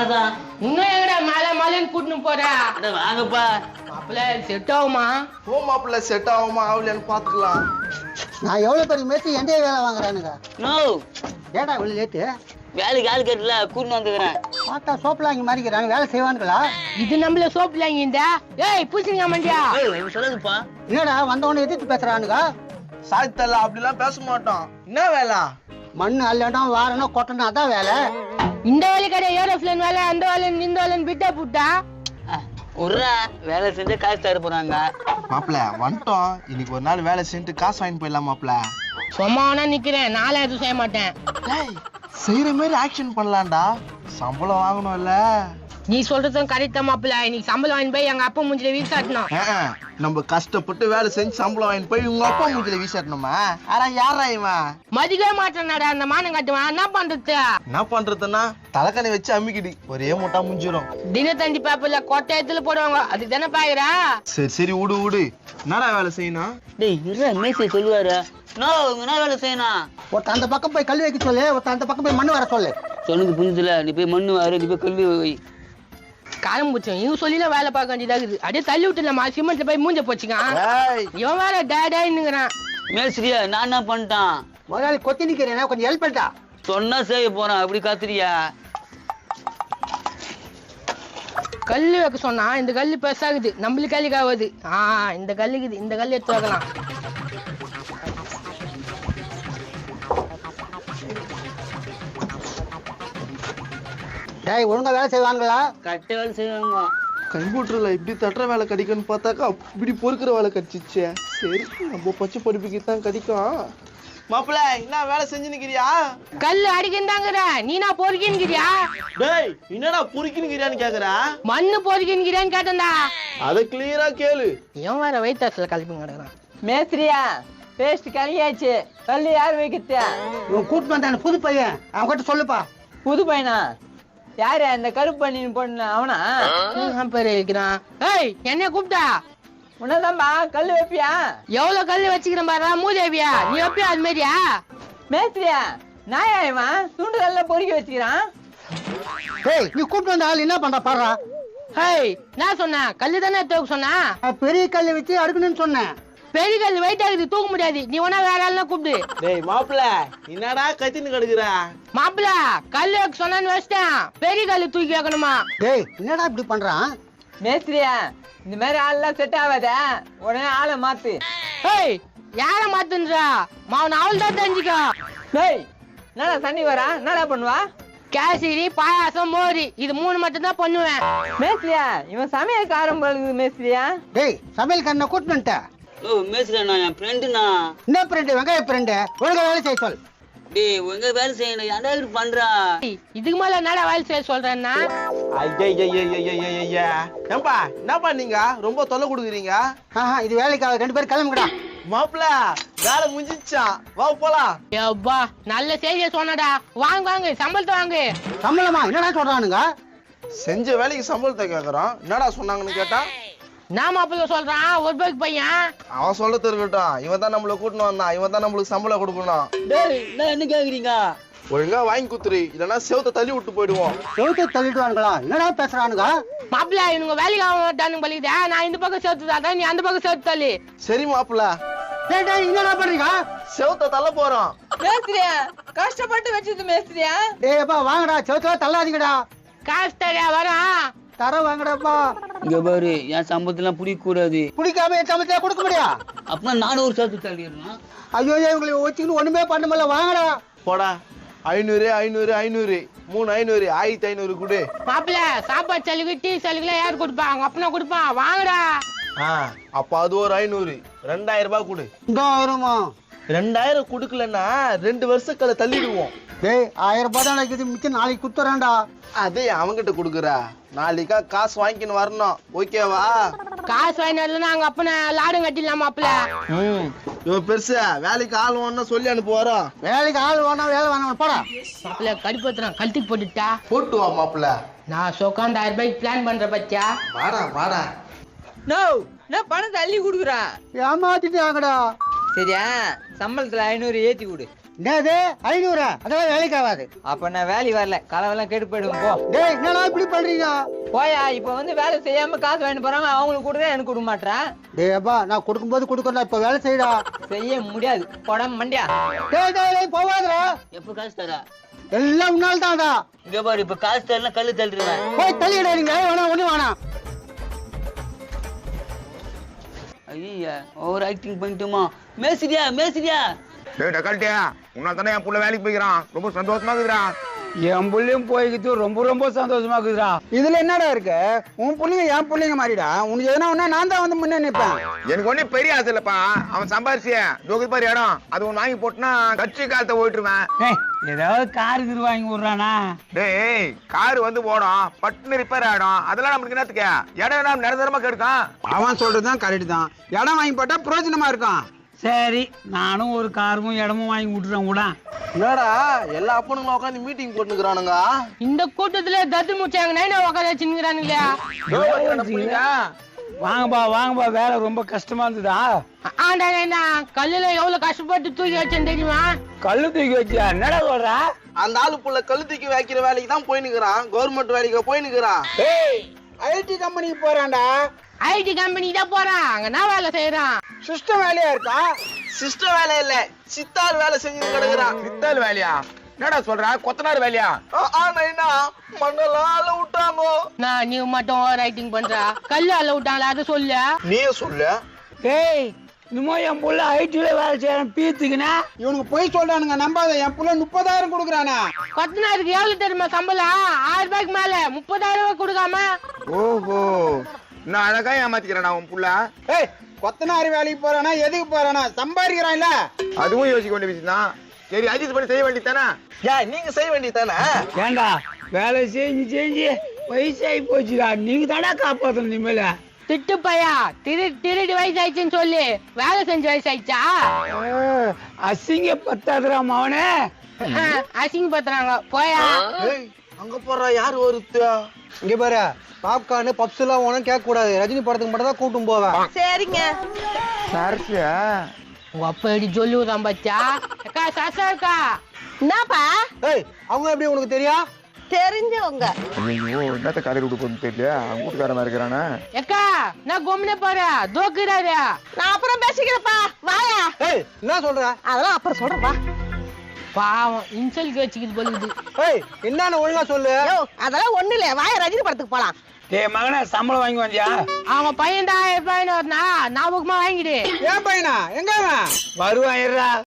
இன்னும் எங்கடா மலை மலைன்னு கூட்டின்னு போற? அட வாங்கப்பா. மாப்பிள்ள செட் ஆகுமா? போ மாப்பிள்ள செட் ஆகுமா ஆகலையான்னு பாத்துக்கலாம் நான் எவ்வளோ பெரிய மேய்ச்சி எந்த வேலை வாங்குறானுங்க? நோ ஏடா இவ்வளோ லேட்டு வேலைக்கு ஆள் கட்டல கூட்டின்னு வந்துக்கிறேன். பார்த்தா சோப்பில் அங்கே மாறிக்கிறாங்க வேலை செய்வானுங்களா? இது நம்மள சோப்பு இந்த. ஏய் பூசணிக்கா மண்டியா? ஏய், சொல்லுதுப்பா என்னடா வந்தவொடனே எதிர்த்து பேசுறானுங்க? சாய்த்தல அப்படிலாம் பேச மாட்டோம். என்ன வேலை? மண் அள்ளணும் வாரணும் கொட்டணும் அதான் வேலை. இந்த வேலை கிடையாது ஏரோப்ளேன் வேலை அந்த வேலை இந்த வேலைன்னு விட்டா புட்டா? உர்றா வேலை செஞ்சா காசு தர போறாங்க. மாப்பிள்ள வந்துட்டோம். இன்னைக்கு ஒரு நாள் வேலை செஞ்சுட்டு காசு வாங்கிட்டு போயிடலாம் மாப்பிள்ள. சும்மாவனா நிக்கிறேன். நாளை எதுவும் செய்ய மாட்டேன். செய்யற மாதிரி ஆக்ஷன் பண்ணலாம்டா. சம்பளம் வாங்கணும்ல. நீ சொல்றதும் கரெக்ட் தான் மாப்பிள்ள. இன்னைக்கு சம்பளம் வாங்கி போய் எங்க அப்பா மூஞ்சில வீசி காட்டணும். ஆ, ஆ. நம்ம கஷ்டப்பட்டு வேலை செஞ்சு சம்பளம் வாங்கிட்டு போய் உங்க அப்பா மூஞ்சில வீசாட்டணுமா ஆனா யாரா இவன்? மதிக்கவே மாட்டேனாடா அந்த மானம் காட்டுவான். என்ன பண்றது? என்ன பண்றதுன்னா தலைக்கணி வச்சு அம்மிக்கிடி ஒரே மூட்டா முடிஞ்சிடும் தினத்தந்தி பேப்பர்ல கொட்டை இடத்துல போடுவாங்க. அது தானே பாக்குறா? சரி சரி விடு விடு. என்னடா வேலை செய்யணும்? டேய் இருடா மேசை சொல்லுவாரு? நோ என்ன வேலை செய்யணும்? ஒருத்தன் அந்த பக்கம் போய் கல் வைக்க சொல்லு ஒருத்தன் அந்த பக்கம் போய் மண் வர சொல்லு. சொன்னது புரிஞ்சுல நீ போய் மண்ணு வாரு நீ போய் கல்வி வை. காலம் பூச்சோம் இவங்க சொல்லில வேலை பார்க்க வேண்டியதா இருக்குது. அப்படியே தள்ளி விட்டுலமா சிமெண்ட்ல போய் மூஞ்ச போச்சுக்கான் ஏய். இவன் வேற டேடாயின்னுங்கிறான் மேஸ்திரியா நான் என்ன பண்ணிட்டான்? முதலாளி கொத்தி நிற்கிறேன் கொஞ்சம் ஹெல்ப் பண்ணிட்டா. சொன்னா செய்ய போறான். அப்படி காத்துறியா? கல்லு வைக்க சொன்னா இந்த கல்லு பெருசாகுது. நம்மளுக்கு கல்லுக்கு ஆகுது ஆ இந்த கல்லுக்குது. இந்த கல்லு எடுத்து வைக்கலாம். டேய் ஒழுங்கா வேலை செய்வானுங்களா கட்ட வேலை செய்வாங்க கம்ப்யூட்டர்ல இப்படி தட்டுற வேலை கிடைக்கும்னு பார்த்தாக்கா இப்படி பொறுக்கிற வேலை கிடைச்சிச்சே. சரி நம்ம பச்சை படிப்புக்கு தான் கிடைக்கும். மாப்பிள்ள என்ன வேலை செஞ்சு நிக்கிறியா? கல்லு அடிக்கின்றாங்கிற நீனா பொறுக்கின்கிறியா டேய் என்னடா பொறுக்கினுக்கிறியான்னு கேக்குறா? மண்ணு பொறுக்கின்கிறியான்னு கேட்டேன்டா. அதை கிளியரா கேளு. இவன் வேற வெயிட்டாஸ்ல கலப்பி கிடக்குறான் மேஸ்திரியா பேஸ்ட் கல்யாச்சு கல் யார் வைக்கிறதா கூட்டு வந்தான புது பையன். அவன் கிட்ட சொல்லுப்பா. புது பையனா? யாரு அந்த கருப்பு பண்ணின்னு பொண்ணு? அவனா? பேரு வைக்கிறான் ஏய் என்ன கூப்பிட்டா? உன்னதான்பா கல் வைப்பியா? எவ்வளவு கல்லு வச்சுக்கிறேன் பாரு மூதேவியா? நீ எப்பயா அது மாதிரியா மேஸ்திரியா நாயா இவன்? துண்டு கல்ல பொறுக்கி வச்சுக்கிறான். டேய் நீ கூப்பிட்டு வந்த ஆள் என்ன பண்றா பாடுறா? ஹேய் நான் சொன்னேன் கல்லு தானே தூக்க சொன்னா பெரிய கல் வச்சு அடுக்கணும்னு சொன்னேன். பெரிய கல் வெயிட் ஆகுது தூக்க முடியாது. நீ வேணா வேற ஆள்னா கூப்பிடு. டேய் மாப்பிள்ள என்னடா கத்தின்னு கிடக்குற? மாப்பிள கல்லு வைக்க சொன்னான்னு வச்சிட்டேன். பெரிய கல்லு தூக்கி வைக்கணுமா? டேய் என்னடா இப்படி பண்றான்? மேஸ்திரியா இந்த மாதிரி ஆள்லாம் செட் ஆகாத. உடனே ஆளை மாத்து. ஹேய் யார மாத்துன்றா? மாவன் அவள் தான் தெரிஞ்சுக்கோ. டேய் என்னடா தண்ணி வரா? என்னடா பண்ணுவா? கேசரி பாயாசம் மோரி இது மூணு மட்டும் தான் பண்ணுவேன். மேஸ்திரியா இவன் சமையல்காரன் பழகுது மேஸ்திரியா. டேய் சமையல் கண்ணை கூட்டு வந்துட்ட. ஓ மேஸ்திரியா நான் என் ஃப்ரெண்டுண்ணா என்ன ஃப்ரெண்டு வெங்காய ஃப்ரெண்டு ஒழுங்கா வேலை செய்ய சொல். டேய் உங்க வேலை செய்யணும். ஏன்டா இப்படி பண்றா. இதுக்கு மேல என்னடா வேலை செய்ய சொல்றேன்னா? ஏன்பா என்னப்பா நீங்க? ரொம்ப தொல்லை கொடுக்குறீங்க? ஆஹா இது வேலைக்காக ரெண்டு பேரும் கிளம்புங்கடா மாப்பிள்ள வேலை முடிஞ்சிச்சான் வா போலாம். எப்பா நல்ல செய்தியை சொன்னடா. வாங்க வாங்க சம்பளத்தை வாங்க. சம்பளமா? என்னடா சொல்றானுங்க? செஞ்ச வேலைக்கு சம்பளத்தை கேக்குறோம். என்னடா சொன்னாங்கன்னு கேட்டா? நான் மாப்பிள்ள சொல்றான். ஒரு பேருக்கு பையன். அவன் சொல்ல இருக்கட்டும். இவன் தான் நம்மள கூட்டின்னு வந்தான். இவன் தான் நம்மளுக்கு சம்பளம் கொடுக்கணும். டேய் நான் என்ன கேக்குறீங்க? ஒழுங்கா வாங்கி குத்துரு. இல்லைன்னா செவத்தை தள்ளி விட்டு போயிடுவோம். செவுத்து தள்ளிடுவானுங்களா என்னடா பேசுறானுங்க? மாப்பிள்ள இவனுங்க வேலைக்கு ஆக மாட்டானுங்க பழிக்குதா நான் இந்த பக்கம் சேர்த்து தான் நீ அந்த பக்கம் சேர்த்து தள்ளி. சரி மாப்பிள்ள. டேய் டேய் என்னடா பண்றீங்க? செவத்தை தள்ள போறோம். மேஸ்திரியா கஷ்டப்பட்டு வச்சது மேஸ்திரியா. டேய் அப்பா வாங்கடா. செவுத்துல தள்ளாதீங்கடா. காசு தரியா வரான் தர வாங்கடாப்பா இங்க பாரு என் சம்பளத்தெல்லாம் பிடிக்க கூடாது பிடிக்காம என் சமயத்துல கொடுக்க முடியா? அப்பனா நானும் ஒரு சேர்த்து தள்ளிடுறேன் ஐயோ இவங்களை வச்சுக்கிட்டு ஒண்ணுமே பண்ண முடியல. வாங்கடா. போடா. ஐநூறு ஐநூறு ஐநூறு. மூணு ஐநூறு ஆயிரத்தி ஐநூறு கொடு. மாப்பிள்ள சாப்பாடு சலுகை டீ சலுகைலாம் யார் கொடுப்பா? அவங்க அப்பனா கொடுப்பான் வாங்கடா. ஆ அப்ப அது ஒரு ஐநூறு. ரெண்டாயிரம் ரூபாய் கொடு. இந்த வருமா? ரெண்டாயிரம் கொடுக்கலன்னா ரெண்டு வருஷக்கலை தள்ளிடுவோம். டேய் ஆயிரம் ரூபாய் தான் இருக்குது மிச்சம் நாளைக்கு குத்துறேன்டா அதே அவங்கிட்ட கொடுக்குற. நாளைக்கா காசு வாங்கின்னு வரணும். ஓகேவா காசு வாங்கினா அங்க அப்பனை லாடம் கட்டிடலாம் ம். இவன் பெருசு வேலைக்கு ஆள் ஒன்னு சொல்லி அனுப்புவாரோ வேலைக்கு ஆள் வேணா வேலை வேணாம் போடா. மாப்பிள்ள கடுப்பத்துறான். கழட்டி போட்டுட்டா. போட்டு வா மாப்பிள்ள. நான் சொக்காந்து ஆயிரம் ரூபாய்க்கு பிளான் பண்ற பத்தியா? வாடா வாடா. நோ நான் பணத்தை அள்ளி கொடுக்குறான் ஏமாத்திட்டாங்கடா. சரியா? சம்பளத்துல ஐநூறு ஏத்தி கொடு. என்னது ஐநூறு. அதெல்லாம் வேலைக்கு ஆகாது. அப்ப நான் வேலைக்கு வரல. கலவெல்லாம் கெட்டு போயிடுவோம் போ. டேய் என்னடா இப்படி பண்றீங்க? போயா இப்ப வந்து வேலை செய்யாம காசு வாங்கிட்டு போறாங்க அவங்களுக்கு கொடுக்க எனக்கு கொடுக்க மாட்டேன் டேய் அப்பா நான் கொடுக்கும்போது கொடுக்கணும் இப்ப வேலை செய்யடா. செய்ய முடியாது. போடாம மண்டியா. டேய் டேய் போவாதடா எப்ப காசு தரா? எல்லாம் உன்னால தான்டா இங்க பாரு இப்ப காசு தரல கல்லு தள்ளிடுவேன். போய் தள்ளிடா நீங்க வேணாம் ஒண்ணு வேணாம். ஐயா ஓவர் ஆக்டிங் பண்ணிட்டுமா. மேசிரியா மேசிரியா டேய் டக்கால்ட்டியா உன்னால தானே என் புள்ள வேலைக்கு போய்க்கிறான். ரொம்ப சந்தோஷமா இருக்குதுடா. என் புள்ளையும் போய்கிட்டு ரொம்ப ரொம்ப சந்தோஷமா இருக்குதுடா. இதுல என்னடா இருக்கு? உன் புள்ளைங்க என் புள்ளைங்க மாதிரிடா உனக்கு எதனா ஒண்ணா நான் தான் வந்து முன்னே நிப்பேன். எனக்கு ஒன்றும் பெரிய ஆசை இல்லப்பா. அவன் சம்பாரிச்சிய ஜோகி பாரு இடம். அது ஒன்று வாங்கி போட்டுனா கட்சி காலத்தை போயிட்டுருவேன் ஏய் ஏதாவது கார் இது வாங்கி விடுறானா? டேய் கார் வந்து போடும் பட்டுன்னு ரிப்பேர் ஆயிடும். அதெல்லாம் நம்மளுக்கு என்னத்துக்கு? இடம் நம்ம நிரந்தரமா கெடுக்கும் அவன் சொல்றதுதான் கரெக்ட் தான். இடம் வாங்கி போட்டா பிரயோஜனமா இருக்கும் சரி நானும் ஒரு காரும் இடமும் வாங்கி விட்டுறேன் கூட. என்னடா எல்லா அப்பனுங்களும் உட்காந்து மீட்டிங் போட்டுக்கிறானுங்க இந்த கூட்டத்துல தத்து முடிச்சாங்க நைனா உட்கார வச்சுக்கிறானுங்களா வாங்கப்பா வாங்கப்பா வேலை ரொம்ப கஷ்டமா இருந்ததா? ஆண்டா நைனா கல்லுல எவ்வளவு கஷ்டப்பட்டு தூக்கி வச்சேன் தெரியுமா? கல்லு தூக்கி வச்சியா? என்னடா சொல்ற? அந்த ஆளு புள்ள கழுத்துக்கு வைக்கிற வேலைக்கு தான் போயினுக்கிறான் கவர்மெண்ட் வேலைக்கு போயினுக்கிறான் ஐடி கம்பெனிக்கு போறான்டா. ஐடி கம்பெனி தான் போறான். அங்க நான் வேலை செய்யறான் சிஸ்டம் வேலையா இருக்கா? சிஸ்டம் வேலை இல்ல. சித்தார் வேலை செஞ்சு கிடக்குறான் சித்தாள் வேலையா? என்னடா சொல்ற? கொத்தனார் வேலையா? ஆனா மண்ணெல்லாம் அள்ள விட்டாங்கோ நான் நீ மட்டும் ரைட்டிங் பண்றா. கல்லு விட்டாங்களா அதை சொல்லு. நீயே சொல்லு? ஏய் இன்னுமோ என் புள்ள ஐடில வேலை செய்யறேன் பீத்துக்குனா இவனுக்கு போய் சொல்றானுங்க நம்பாத. என் புள்ள முப்பதாயிரம் கொடுக்குறானா? கொத்தனாருக்கு எவ்வளவு தெரியுமா சம்பளம்? ஆயிரம் ரூபாய்க்கு மேல. முப்பதாயிரம் ரூபாய் கொடுக்காம. ஓஹோ. நான் அழகா ஏமாத்திக்கிறேன் உன் புள்ள? ஏய் கொத்தனார் வேலைக்கு போறானா எதுக்கு போறானா? சம்பாதிக்கிறான்ல. அதுவும் யோசிக்க வேண்டிய விஷயம் தான் சரி அஜித் பண்ணி செய்ய வேண்டியதானே ஏன் நீங்க செய்ய வேண்டியதானே ஏண்டா வேலை செஞ்சு செஞ்சு வயசாகி போச்சுடா. நீங்க தானே காப்பாத்தணும் இனிமேல. திட்டு பையா திரு திருடி வயசாயிடுச்சுன்னு சொல்லி. வேலை செஞ்சு வயசாயிடுச்சா? அசிங்க பத்தாதுடா மவனே. அசிங்க பத்துறாங்க போயா. ஏய் அங்க போறா யாரு ஒருத்த இங்க பாரு பாப்கார்னு பப்ஸ் எல்லாம் ஒன்றும் கேட்க கூடாது ரஜினி படத்துக்கு மட்டும் தான் கூட்டும் போவேன். சரிங்க. சரியா உங்க அப்பா எப்படி சொல்லுவான் பச்சா அக்கா சசா அக்கா. என்னப்பா? ஏய் அவங்க எப்படி உனக்கு தெரியும் தெரிஞ்சவங்க. ஐயோ என்னத்த கதை போகுதுன்னு தெரியல வீட்டுக்காரமா இருக்கிறானே? அக்கா நான் கொம்னே போறேன். தோக்குறாரு. நான் அப்புறம் பேசிக்கிறேன்ப்பா. வாயா. ஏய் என்ன சொல்ற? அதெல்லாம் அப்புறம் சொல்றேன்ப்பா. பாவம் இன்சல்க்கு வச்சுக்கிது பொழுது ஏய் என்னன்னு ஒழுங்கா சொல்லு. அதெல்லாம் ஒண்ணு இல்ல வாயா ரஜினி படத்துக்கு போலாம். டேய் மகனே சம்பளம் வாங்கி வந்தியா? அவன் பையன் தான் ஆயிரம் ரூபாய்னு வரனா ஞாபகமா வாங்கிடு. ஏன் பையனா? எங்க வருவான் இருடா.